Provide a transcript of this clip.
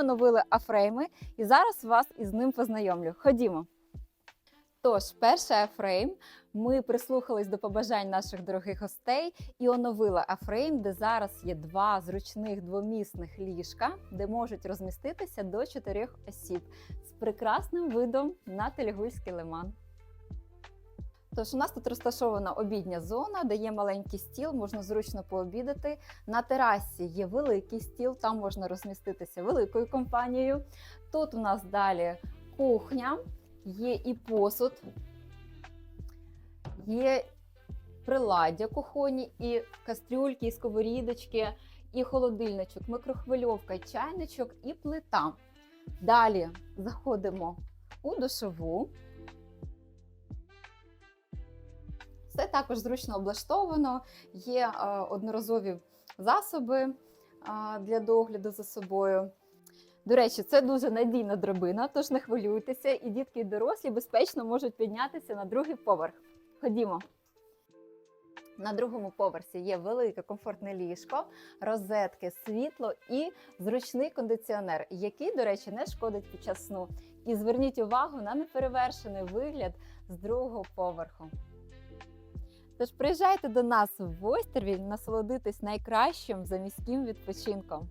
оновили афрейми, і зараз вас із ним познайомлю. Ходімо. Тож, перший афрейм. Ми прислухались до побажань наших дорогих гостей і оновили афрейм, де зараз є два зручних двомісних ліжка, де можуть розміститися до чотирьох осіб з прекрасним видом на телігульський лиман. Тож у нас тут розташована обідня зона, де є маленький стіл, можна зручно пообідати. На терасі є великий стіл, там можна розміститися великою компанією. Тут у нас далі кухня, є і посуд, є приладдя кухонні, і кастрюльки, і сковорідочки, і холодильничок, микрохвильовка, чайничок і плита. Далі заходимо у душову. Все також зручно облаштовано, є е, одноразові засоби е, для догляду за собою. До речі, це дуже надійна драбина, тож не хвилюйтеся, і дітки і дорослі безпечно можуть піднятися на другий поверх. Ходімо. На другому поверсі є велике комфортне ліжко, розетки, світло і зручний кондиціонер, який, до речі, не шкодить під час сну. І зверніть увагу на неперевершений вигляд з другого поверху. Тож приїжджайте до нас в Ойстервіль насолодитись найкращим заміським відпочинком.